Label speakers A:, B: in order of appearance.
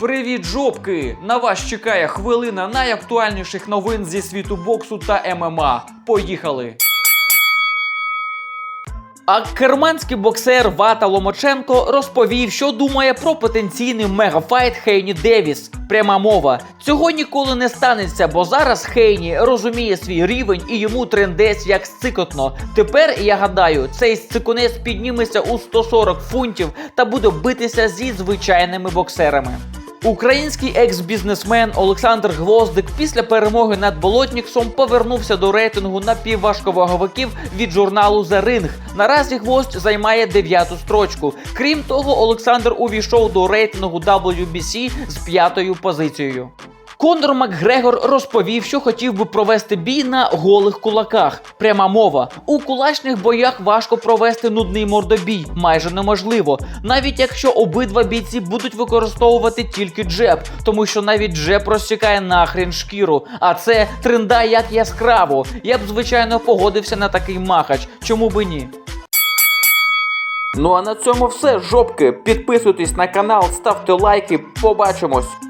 A: Привіт, жопки! На вас чекає хвилина найактуальніших новин зі світу боксу та ММА. Поїхали! А керманський боксер Вата Ломаченко розповів, що думає про потенційний мегафайт Хейні Девіс. Пряма мова. Цього ніколи не станеться, бо зараз Хейні розуміє свій рівень і йому трендець як сцикотно. Тепер я гадаю, цей сцикунець підніметься у 140 фунтів та буде битися зі звичайними боксерами. Український екс-бізнесмен Олександр Гвоздик після перемоги над Болотніксом повернувся до рейтингу напівважковаговиків від журналу The Ring. Наразі гвоздь займає дев'яту строчку. Крім того, Олександр увійшов до рейтингу WBC з п'ятою позицією. Конор Макгрегор розповів, що хотів би провести бій на голих кулаках. Пряма мова. У кулачних боях важко провести нудний мордобій, майже неможливо. Навіть якщо обидва бійці будуть використовувати тільки джеб, тому що навіть джеб розсікає нахрен шкіру. А це тренда як яскраво. Я б звичайно погодився на такий махач. Чому би ні? Ну а на цьому все, жопки. Підписуйтесь на канал, ставте лайки. Побачимось.